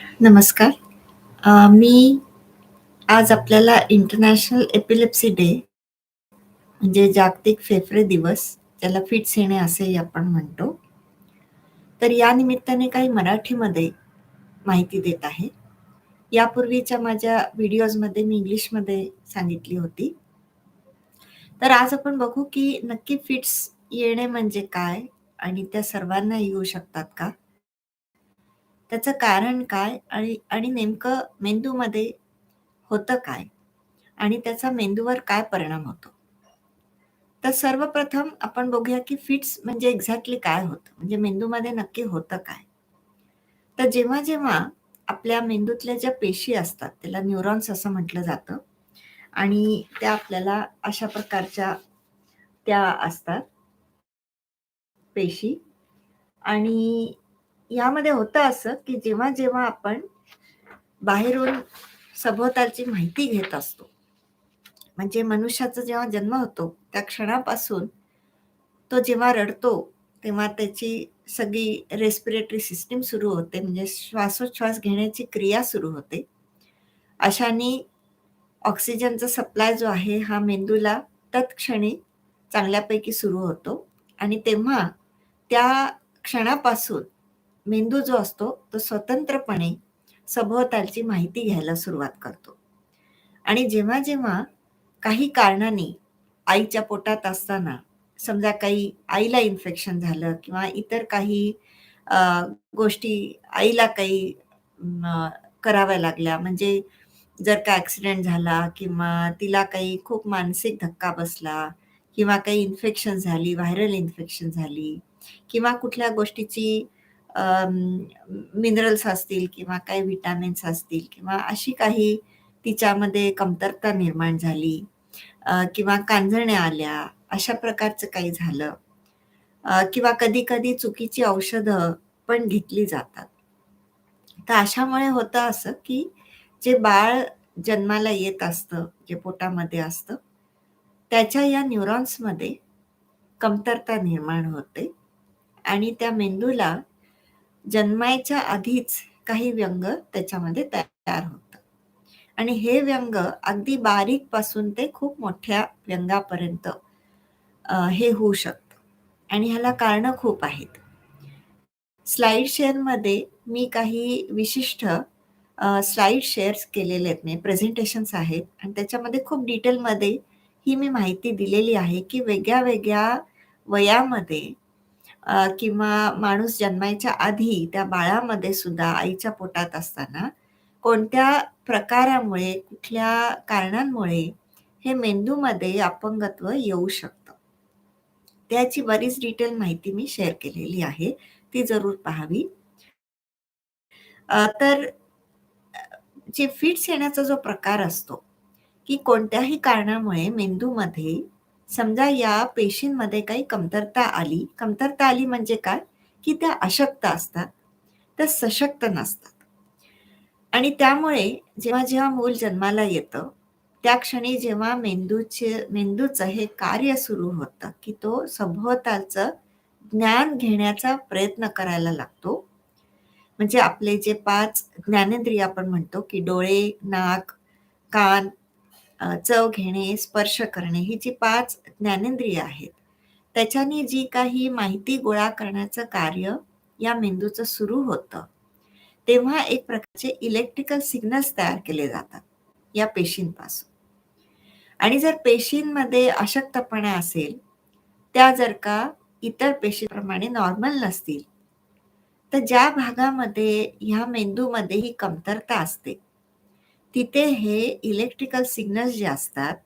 नमस्कार. अ, मी आज आपल्याला इंटरनॅशनल एपिलेप्सी डे म्हणजे जागतिक फेफरे दिवस, त्याला फिट्स येणे असेही आपण म्हणतो. तर या निमित्ताने काही मराठीमध्ये माहिती देत आहे. यापूर्वीच्या माझ्या व्हिडिओजमध्ये मी इंग्लिशमध्ये सांगितली होती. तर आज आपण बघू की नक्की फिट्स येणे म्हणजे काय आणि त्या सर्वांना येऊ शकतात का? त्याचं कारण काय आणि आणि नेमकं मेंदूमध्ये होतं काय? आणि त्याचा मेंदूवर काय परिणाम होतो? तर सर्वप्रथम आपण बघूया की फिट्स म्हणजे एक्झॅक्टली काय होतं? म्हणजे मेंदूमध्ये नक्की होतं काय? तर जेव्हा-जेव्हा आपल्या मेंदूतल्या ज्या पेशी असतात, त्याला न्यूरॉन्स असं म्हटलं जातं आणि त्या आपल्याला अशा प्रकारच्या त्या असतात. पेशी आणि यामध्ये होतं असं, की जेव्हा-जेव्हा आपण बाहेरून सभोवतालची माहिती घेत असतो. म्हणजे मनुष्याचा जेव्हा जन्म होतो, त्या क्षणापासून तो जेव्हा रडतो, तेव्हा त्याची सगळी रेस्पिरेटरी सिस्टीम सुरू होते. म्हणजे श्वासोच्छ्वास घेण्याची क्रिया सुरू होते. अशाने ऑक्सिजनचा सप्लाय जो आहे, हा मेंदूला तत्क्षणी चांगल्यापैकी सुरू होतो आणि तेव्हा त्या क्षणापासून मेंदू जो असतो, तो स्वतंत्रपणे सभोवतालची माहिती घ्यायला सुरुवात करतो. आणि जेव्हा-जेव्हा काही कारणाने आईच्या पोटात असताना समजा काही आईला इन्फेक्शन झालं किंवा इतर काही गोष्टी आईला काही कराव्या लागल्या म्हणजे जर का ॲक्सिडेंट झाला किंवा तिला काही खूप मानसिक धक्का बसला किंवा काही इन्फेक्शन झाली, व्हायरल इन्फेक्शन झाली किंवा कुठल्या गोष्टीची मिनरल्स असतील किंवा काही व्हिटॅमिन्स असतील किंवा अशी काही तिच्यामध्ये कमतरता निर्माण झाली किंवा कांजण्या आल्या, अशा प्रकारचं काही झालं किंवा कधी-कधी चुकीची औषधं पण घेतली जातात. तर अशामुळे होतं असं, की जे बाळ जन्माला येत असतं, जे पोटामध्ये असतं, त्याच्या या न्यूरॉन्समध्ये कमतरता निर्माण होते आणि त्या मेंदूला जन्मायच्या आधीच काही व्यंग त्याच्यामध्ये तयार होतं. आणि हे व्यंग अगदी बारीकपासून ते खूप मोठ्या व्यंगापर्यंत हे होऊ शकतं आणि ह्याला कारणं खूप आहेत. स्लाईड शेअरमध्ये मी काही विशिष्ट स्लाइड स्लाईड शेअर्स केलेले आहेत, मी प्रेझेंटेशन्स आहेत आणि त्याच्यामध्ये खूप डिटेलमध्ये ही मी माहिती दिलेली आहे, की वेगळ्या-वेगळ्या वयामध्ये किंवा माणूस जन्मायच्या आधी त्या बाळामध्ये सुद्धा आईच्या पोटात असताना कोणत्या प्रकारामुळे, कुठल्या कारणांमुळे हे मेंदूमध्ये अपंगत्व येऊ शकतं. त्याची बरीच डिटेल माहिती मी शेअर केलेली आहे. ती जरूर पाहावी. तर जे फिट्स येण्याचा जो प्रकार असतो, की कोणत्याही कारणामुळे मेंदूमध्ये समजा या पेशींमध्ये काही कमतरता आली. कमतरता आली म्हणजे काय? की त्या अशक्त असतात. त्या सशक्त नसतात. आणि त्यामुळे जेव्हा-जेव्हा मूल जन्माला येतं, त्या क्षणी जेव्हा मेंदूचे मेंदूचं हे कार्य सुरू होतं, की तो सभोवतालचं ज्ञान घेण्याचा प्रयत्न करायला लागतो. म्हणजे आपले जे पाच ज्ञानेंद्रिय आपण म्हणतो, की डोळे, नाक, कान, चव घेणे, स्पर्श करणे, ही जी पाच ज्ञानेंद्रिय आहेत, त्याच्याने जी काही माहिती गोळा करण्याचं कार्य या मेंदूचं सुरू होतं, तेव्हा एक प्रकारचे इलेक्ट्रिकल सिग्नल्स तयार केले जातात, या पेशींपासून. आणि जर पेशींमध्ये अशक्तपणा असेल, त्या जर का इतर पेशीप्रमाणे नॉर्मल नसतील, तर ज्या भागामध्ये ह्या मेंदूमध्ये ही कमतरता असते, तिथे हे इलेक्ट्रिकल सिग्नल्स जे असतात,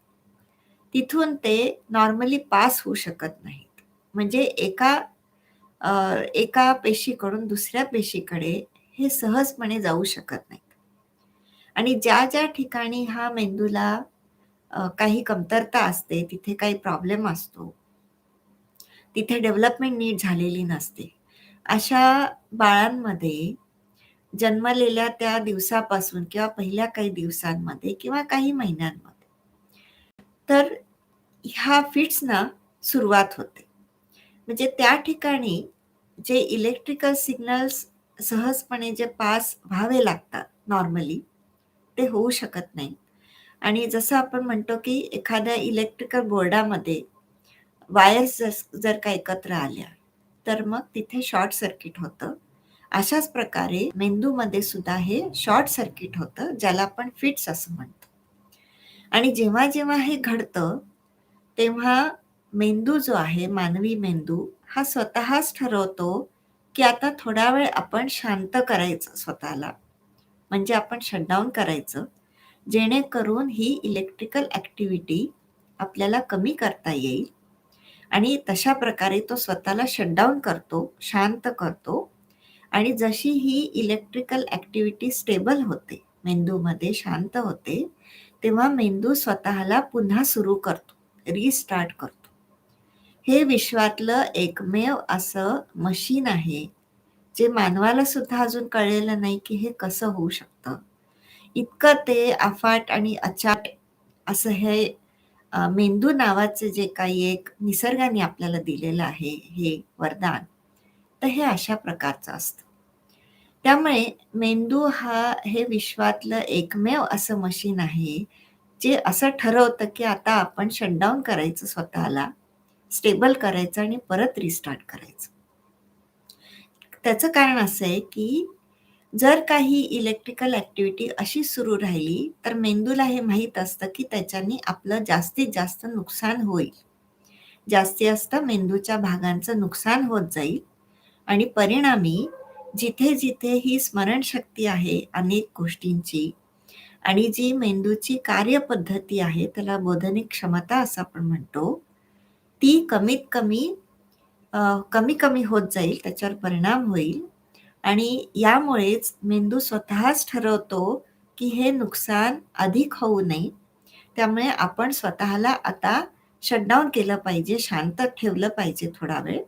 तिथून ते नॉर्मली पास होऊ शकत नाहीत. म्हणजे एका एका पेशीकडून दुसऱ्या पेशीकडे हे सहजपणे जाऊ शकत नाहीत. आणि ज्या-ज्या ठिकाणी हा मेंदूला काही कमतरता असते, तिथे काही प्रॉब्लेम असतो. तिथे डेव्हलपमेंट नीट झालेली नसते. अशा बाळांमध्ये जन्मलेल्या त्या दिवसापासून किंवा पहिल्या काही दिवसांमध्ये किंवा काही महिन्यांमध्ये, तर ह्या फिट्सना सुरुवात होते. म्हणजे त्या ठिकाणी जे इलेक्ट्रिकल सिग्नल्स सहजपणे जे पास व्हावे लागतात नॉर्मली ते होऊ शकत नाही. आणि जसं आपण म्हणतो की एखाद्या इलेक्ट्रिकल बोर्डामध्ये वायर्स जर जर का एकत्र आल्या तर मग तिथे शॉर्ट सर्किट होतं. अशाच प्रकारे मेंदूमध्ये सुद्धा हे शॉर्ट सर्किट होतं ज्याला आपण फिट्स असं म्हणतो. आणि जेव्हा जेव्हा हे घडतं तेव्हा मेंदू जो आहे मानवी मेंदू हा स्वतःच ठरवतो की आता थोडा वेळ आपण शांत करायचं स्वतःला. म्हणजे आपण शटडाऊन करायचं जेणेकरून ही इलेक्ट्रिकल ऍक्टिव्हिटी आपल्याला कमी करता येईल. आणि तशा प्रकारे तो स्वतःला शटडाऊन करतो शांत करतो. आणि जशी ही इलेक्ट्रिकल ऍक्टिव्हिटी स्टेबल होते मेंदूमध्ये शांत होते तेव्हा मेंदू स्वतःला पुन्हा सुरू करतो रिस्टार्ट करतो. हे विश्वातलं एकमेव असं मशीन आहे जे मानवाला सुद्धा अजून कळलेलं नाही की हे कसं होऊ शकतं. इतकं ते अफाट आणि अचाट असं हे मेंदू नावाचे जे काही एक निसर्गाने आपल्याला दिलेलं आहे हे वरदान तर हे अशा प्रकारचं असतं. त्यामुळे मेंदू हा हे विश्वातलं एकमेव असं मशीन आहे जे असं ठरवतं की आता आपण शटडाऊन करायचं स्वतःला स्टेबल करायचं आणि परत रिस्टार्ट करायचं. त्याचं कारण असं आहे की जर काही इलेक्ट्रिकल ऍक्टिव्हिटी अशी सुरू राहिली तर मेंदूला हे माहीत असतं की त्याच्याने आपलं जास्तीत जास्त नुकसान होईल. जास्ती जास्त मेंदूच्या भागांचं नुकसान होत जाईल आणि परिणामी जिथे जिथे ही स्मरणशक्ती आहे अनेक गोष्टींची आणि जी मेंदूची कार्यपद्धती आहे त्याला बोधनिक क्षमता असं आपण म्हणतो ती कमीत कमी कमी कमी होत जाईल त्याच्यावर परिणाम होईल. आणि यामुळेच मेंदू स्वतःच ठरवतो की हे नुकसान अधिक होऊ नये. त्यामुळे आपण स्वतःला आता शटडाऊन केलं पाहिजे शांत ठेवलं पाहिजे थोडा वेळ.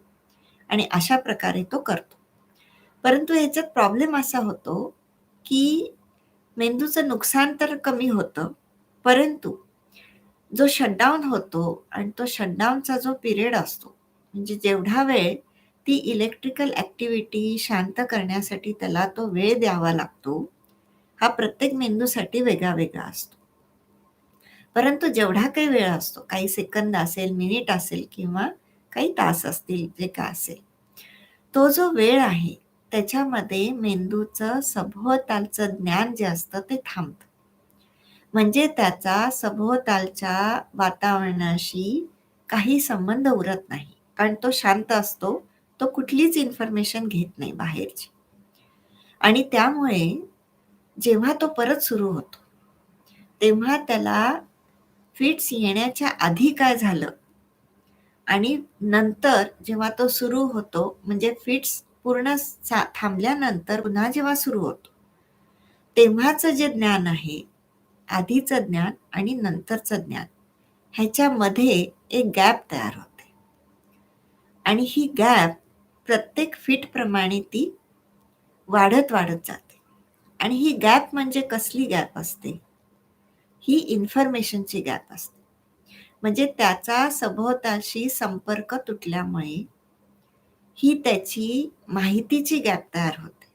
आणि अशा प्रकारे तो करतो. परंतु ह्याच्यात प्रॉब्लेम असा होतो की मेंदूचं नुकसान तर कमी होतं परंतु जो शटडाऊन होतो आणि तो शटडाऊनचा जो पिरियड असतो म्हणजे जेवढा वेळ ती इलेक्ट्रिकल ऍक्टिव्हिटी शांत करण्यासाठी त्याला तो वेळ द्यावा लागतो हा प्रत्येक मेंदूसाठी वेगळा वेगळा असतो. परंतु जेवढा काही वेळ असतो काही सेकंद असेल मिनिट असेल किंवा काही तास असतील जे का असेल तो जो वेळ आहे त्याच्यामध्ये मेंदूचं सभोवतालचं ज्ञान जे असतं ते थांबतं. म्हणजे त्याचा सभोवतालच्या वातावरणाशी काही संबंध उरत नाही. कारण तो शांत असतो तो कुठलीच इन्फॉर्मेशन घेत नाही बाहेरची. आणि त्यामुळे जेव्हा तो परत सुरू होतो तेव्हा त्याला फिट्स येण्याच्या आधी काय झालं? आणि नंतर जेव्हा तो सुरू होतो म्हणजे फिट्स पूर्ण थांबल्यानंतर पुन्हा जेव्हा सुरू होतो तेव्हाचं जे ज्ञान आहे आधीचं ज्ञान आणि नंतरचं ज्ञान ह्याच्यामध्ये एक गॅप तयार होते. आणि ही गॅप प्रत्येक फिटप्रमाणे ती वाढत वाढत जाते. आणि ही गॅप म्हणजे कसली गॅप असते? ही इन्फॉर्मेशनची गॅप असते. म्हणजे त्याचा सभोवताशी संपर्क तुटल्यामुळे ही त्याची माहितीची गॅप तयार होते.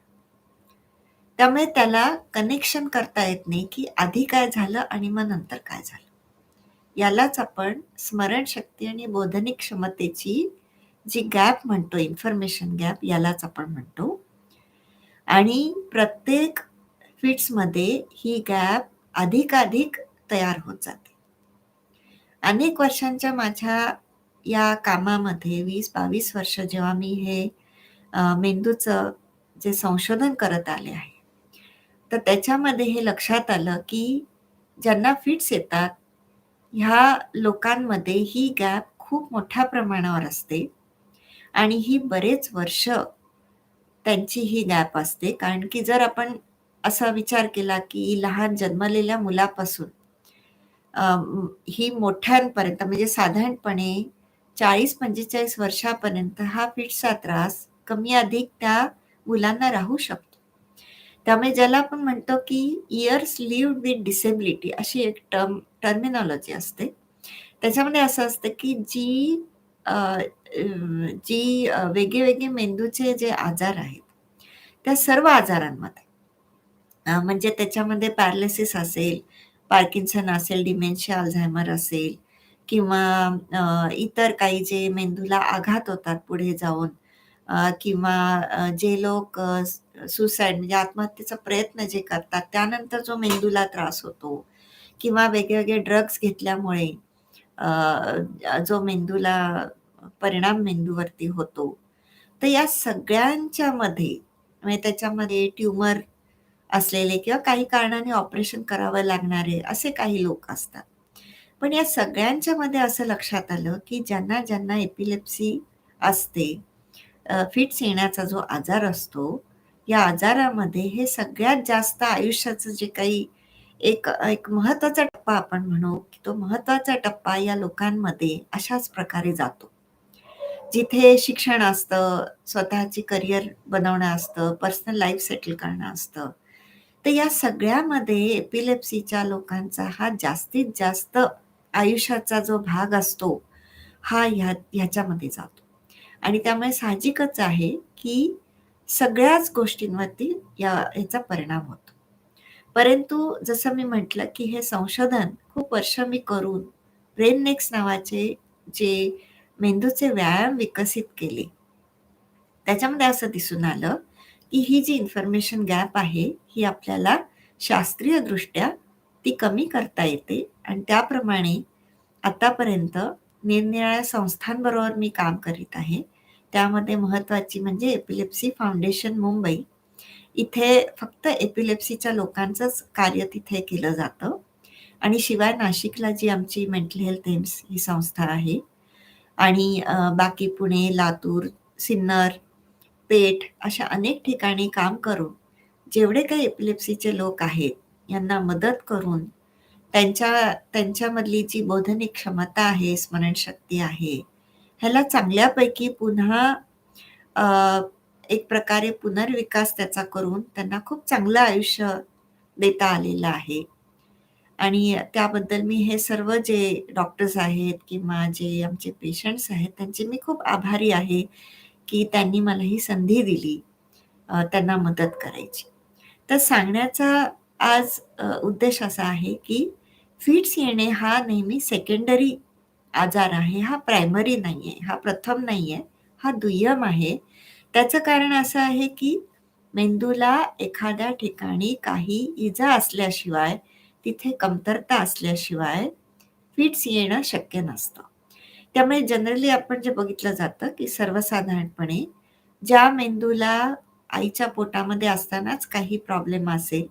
त्यामुळे त्याला कनेक्शन करता येत नाही की आधी काय झालं आणि मग नंतर काय झालं. यालाच आपण स्मरणशक्ती आणि बोधनिक क्षमतेची जी गॅप म्हणतो इन्फॉर्मेशन गॅप यालाच आपण म्हणतो. आणि प्रत्येक फिट्समध्ये ही गॅप अधिकाधिक तयार होत जाते. अनेक वर्षांच्या माझ्या या कामामध्ये वीस बावीस वर्ष जेव्हा मी हे मेंदूचं जे संशोधन करत आले आहे तर त्याच्यामध्ये हे लक्षात आलं की ज्यांना फिट्स येतात ह्या लोकांमध्ये ही गॅप खूप मोठ्या प्रमाणावर असते आणि ही बरेच वर्ष त्यांची ही गॅप असते. कारण की जर आपण असा विचार केला की लहान जन्मलेल्या मुलापासून ही मोठ्यांपर्यंत म्हणजे साधारणपणे चाळीस पंचेचाळीस वर्षापर्यंत हा फिट्सचा त्रास कमी अधिक त्या मुलांना राहू शकतो त्यामुळे ज्याला आपण म्हणतो की इयर्स लिव्ह विथ डिसेबिलिटी अशी एक टर्म टर्मिनॉलॉजी असते त्याच्यामध्ये असं असतं की जी जी वेगळे वेगळे मेंदूचे जे आजार आहेत त्या सर्व आजारांमध्ये. म्हणजे त्याच्यामध्ये पॅरालिसिस असेल, पार्किन्सन असेल, डिमेन्शिया, अल्झायमर असेल किंवा अ, इतर काही जे मेंदूला आघात होतात पुढे जाऊन अ, किंवा अ, जे लोक अ, सुसाईड म्हणजे आत्महत्येचा प्रयत्न जे करतात, त्यानंतर जो मेंदूला त्रास होतो किंवा वेगवेगळे ड्रग्स घेतल्यामुळे अ, जो मेंदूला परिणाम मेंदूवरती होतो. तर या सगळ्यांच्यामध्ये म्हणजे त्याच्यामध्ये ट्यूमर असलेले किंवा काही कारणाने ऑपरेशन करावं लागणारे असे काही लोक असतात. पण या सगळ्यांच्यामध्ये असं लक्षात आलं, की ज्यांना, ज्यांना एपिलेप्सी असते, फिट्स येण्याचा जो आजार असतो, या आजारामध्ये हे सगळ्यात जास्त आयुष्याचं जे काही एक एक महत्त्वाचा टप्पा आपण म्हणू, की तो महत्त्वाचा टप्पा या लोकांमध्ये अशाच प्रकारे जातो. जिथे शिक्षण असतं, स्वतःची करियर बनवणं असतं, पर्सनल लाईफ सेटल करणं असतं. तर या सगळ्यामध्ये एपिलेप्सीच्या लोकांचा हा जास्तीत जास्त आयुष्याचा जो भाग असतो, हा ह्या ह्याच्यामध्ये जातो. आणि त्यामुळे साहजिकच आहे, की सगळ्याच गोष्टींवरती या ह्याचा परिणाम होतो. परंतु जसं मी म्हटलं, की हे संशोधन खूप वर्ष मी करून ब्रेननेक्स नावाचे जे मेंदूचे व्यायाम विकसित केले. त्याच्यामध्ये असं दिसून आलं, की ही जी इन्फॉर्मेशन गॅप आहे, ही आपल्याला शास्त्रीयदृष्ट्या ती कमी करता येते आणि त्याप्रमाणे आतापर्यंत निरनिराळ्या संस्थांबरोबर मी काम करीत आहे. त्यामध्ये महत्त्वाची म्हणजे एपिलेप्सी फाउंडेशन मुंबई. इथे फक्त एपिलेप्सीच्या लोकांचंच कार्य तिथे केलं जातं आणि शिवाय नाशिकला जी आमची मेंटल हेल्थ एम्स ही संस्था आहे आणि बाकी पुणे, लातूर, सिन्नर, पेठ अशा अनेक ठिकाणी काम करून जेवढे काही एपिलेप्सीचे लोक आहेत, यांना मदत करून त्यांच्या त्यांच्यामधली जी बोधनिक क्षमता आहे, स्मरणशक्ती आहे, ह्याला चांगल्यापैकी पुन्हा एक प्रकारे पुनर्विकास त्याचा करून त्यांना खूप चांगलं आयुष्य देता आलेलं आहे. आणि त्याबद्दल मी हे सर्व जे डॉक्टर्स आहेत किंवा जे आमचे पेशंट्स आहेत, त्यांचे मी खूप आभारी आहे, की त्यांनी मला ही संधी दिली त्यांना मदत करायची. तर सांगण्याचा आज उद्देश असा आहे, की फिट्स येणे हा नेहमी सेकंडरी आजार आहे. हा प्रायमरी नाही आहे हा प्रथम नाही आहे हा दुय्यम आहे. त्याचं कारण असं आहे, की मेंदूला एखाद्या ठिकाणी काही इजा असल्याशिवाय, तिथे कमतरता असल्याशिवाय फिट्स येणं शक्य नसतं. त्यामुळे जनरली आपण जे बघितलं जातं, की सर्वसाधारणपणे ज्या मेंदूला आईच्या पोटामध्ये असतानाच काही प्रॉब्लेम असेल,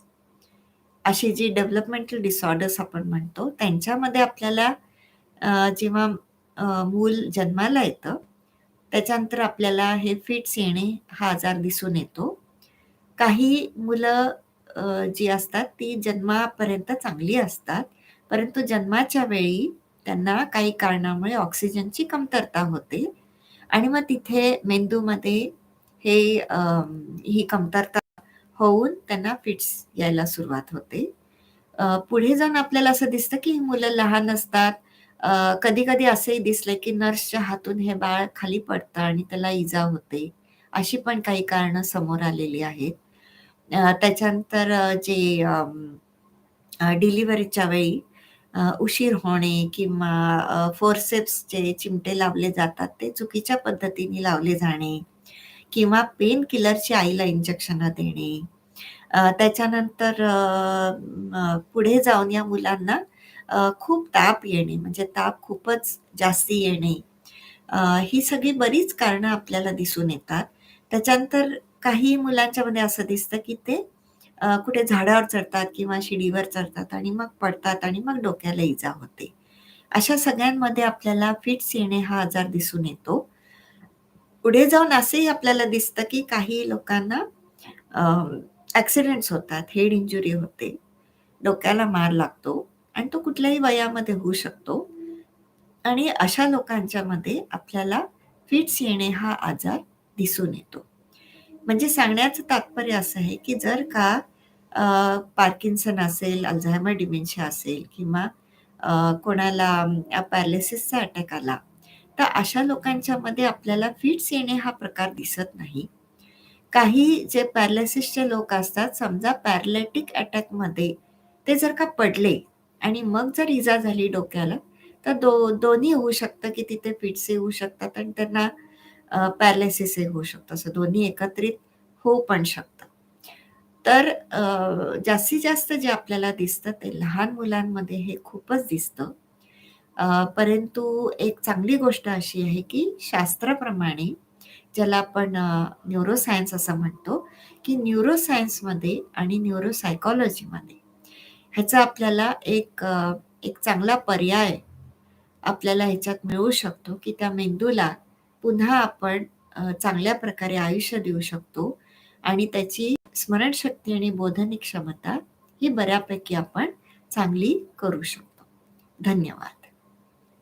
अशी जी डेव्हलपमेंटल डिसऑर्डर्स आपण म्हणतो, त्यांच्यामध्ये आपल्याला जेव्हा मूल जन्माला येतं, त्याच्यानंतर आपल्याला हे फिट्स येणे हा आजार दिसून येतो. काही मुलं जी असतात ती जन्मापर्यंत चांगली असतात. परंतु जन्माच्या वेळी त्यांना काही कारणामुळे ऑक्सिजनची कमतरता होते आणि मग तिथे मेंदूमध्ये हे ही कमतरता होऊन त्यांना फिट्स यायला सुरुवात होते. पुढे जाऊन आपल्याला असं दिसतं, की ही मुलं लहान असतात. कधी-कधी असंही दिसलंय, की नर्सच्या हातून हे बाळ खाली पडतं आणि त्याला इजा होते. अशी पण काही कारणं समोर आलेली आहेत. त्याच्यानंतर जे डिलिव्हरीच्या वेळी उशीर होणे किंवा फोरसेप्सचे फोर्सेप्सचे चिमटे लावले जातात, ते चुकीच्या पद्धतीने लावले जाणे किंवा पेन किलरची आईला इंजेक्शन देणे. त्याच्यानंतर पुढे जाऊन या मुलांना खूप ताप येणे, म्हणजे ताप खूपच जास्ती येणे. ही सगळी बरीच कारणं आपल्याला दिसून येतात. त्याच्यानंतर काही मुलांच्यामध्ये असं दिसतं, की ते कुठे झाडावर चढतात किंवा शिडीवर चढतात आणि मग पडतात आणि मग डोक्याला इजा होते. अशा सगळ्यांमध्ये आपल्याला फिट्स येणे हा आजार दिसून येतो. पुढे जाऊन असंही आपल्याला दिसतं, की काही लोकांना अ, ॲक्सिडेंट्स होतात, हेड इंजुरी होते, डोक्याला मार लागतो आणि तो कुठल्याही वयामध्ये होऊ शकतो. आणि अशा लोकांच्यामध्ये आपल्याला फिट्स येणे हा आजार दिसून येतो. म्हणजे सांगण्याचं तात्पर्य असं आहे, की जर का पार्किन्सन असेल, अल्झायमर डिमेन्शिया असेल किंवा कोणाला अ, अटॅक आला, तर अशा लोकांच्यामध्ये आपल्याला फिट्स येणे हा प्रकार दिसत नाही. काही जे पॅरालिसिसचे लोक असतात समजा पॅरालिटिक अटॅकमध्ये ते जर का पडले आणि मग जर इजा झाली डोक्याला तर दो दोन्ही होऊ शकतं की तिथे फिट्स येऊ शकतात आणि त्यांना पॅरालिसिसही होऊ शकतं. असं दोन्ही एकत्रित होऊ पण शकतं. तर जास्तीत जास्त जे आपल्याला दिसतं ते लहान मुलांमध्ये हे खूपच दिसतं. परंतु एक चांगली गोष्ट अशी आहे की शास्त्राप्रमाणे ज्याला आपण न्यूरोसायन्स असं म्हणतो की न्यूरोसायन्समध्ये आणि न्यूरोसायकॉलॉजीमध्ये ह्याचा आपल्याला एक एक चांगला पर्याय आपल्याला ह्याच्यात मिळू शकतो की त्या मेंदूला पुन्हा आपण चांगल्या प्रकारे आयुष्य देऊ शकतो आणि त्याची स्मरणशक्ती आणि बोधनिक क्षमता ही बऱ्यापैकी आपण चांगली करू शकतो. धन्यवाद.